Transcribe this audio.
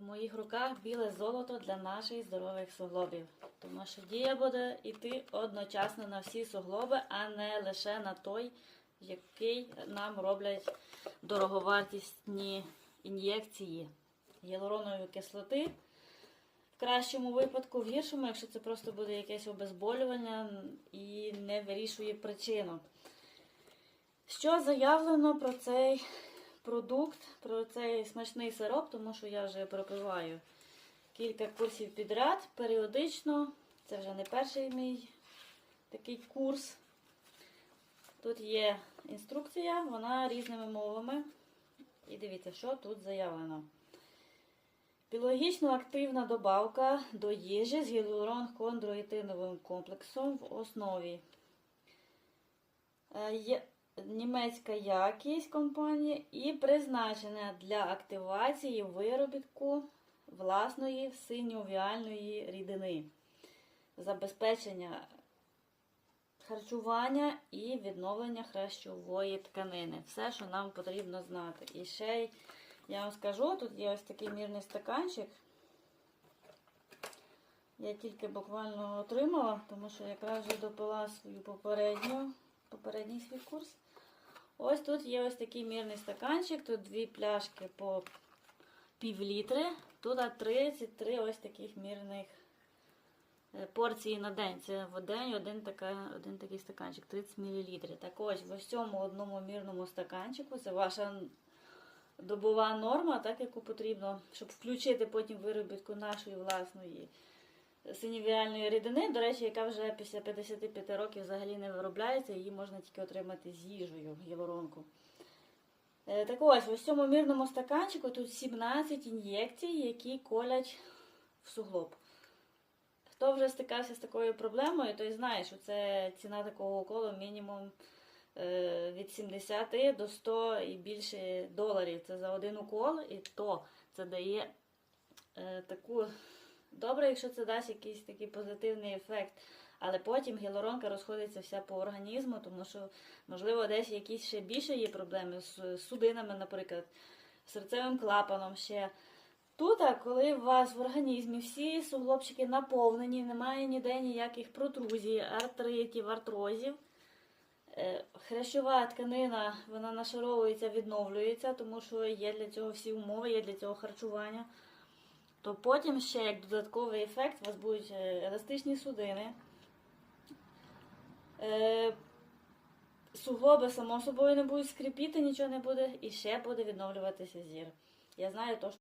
В моїх руках біле золото для наших здорових суглобів. Тому що дія буде йти одночасно на всі суглоби, а не лише на той, який нам роблять дороговартісні ін'єкції гіалуронової кислоти. В кращому випадку, в гіршому, якщо це просто буде якесь обезболювання і не вирішує причину. Що заявлено про цей продукт, про цей смачний сироп, тому що я вже пропиваю кілька курсів підряд періодично. Це вже не перший мій такий курс. Тут є інструкція, вона різними мовами. І дивіться, що тут заявлено. Біологічно активна добавка до їжі з гіалурон-хондроїтиновим комплексом в основі. Е, німецька якість компанії і призначена для активації виробітку власної синьовіальної рідини, забезпечення харчування і відновлення хрящової тканини. Все, що нам потрібно знати. І ще й я вам скажу, тут є ось такий мірний стаканчик. Я тільки буквально отримала, тому що якраз вже допила свою попередню, попередній свій курс. Ось тут є ось такий мірний стаканчик, тут дві пляшки по пів літри, тут 33 ось таких мірних е, порції на день. Це в день один, така, один такий стаканчик, 30 мл. Так ось в ось цьому одному мірному стаканчику, це ваша добова норма, так яку потрібно, щоб включити потім виробітку нашої власної синівіальної рідини, до речі, яка вже після 55 років взагалі не виробляється, її можна тільки отримати з їжею, гіалуронку. Е, Так ось, в цьому мірному стаканчику тут 17 ін'єкцій, які колять в суглоб. Хто вже стикався з такою проблемою, той знає, що це ціна такого уколу мінімум е, від 70 до 100 і більше доларів. Це за один укол, і то це дає е, таку. Добре, якщо це дасть якийсь такий позитивний ефект. Але потім гіалуронка розходиться вся по організму, тому що, можливо, десь якісь ще більше є проблеми з судинами, наприклад, серцевим клапаном ще. Тут, коли у вас в організмі всі суглобчики наповнені, немає ніде ніяких протрузій, артритів, артрозів, е, хрящова тканина вона нашаровується, відновлюється, тому що є для цього всі умови, є для цього харчування. То потім ще як додатковий ефект у вас будуть е, еластичні судини. Е, суглоби, само собою, не будуть скрипіти, нічого не буде, і ще буде відновлюватися зір. Я знаю то, що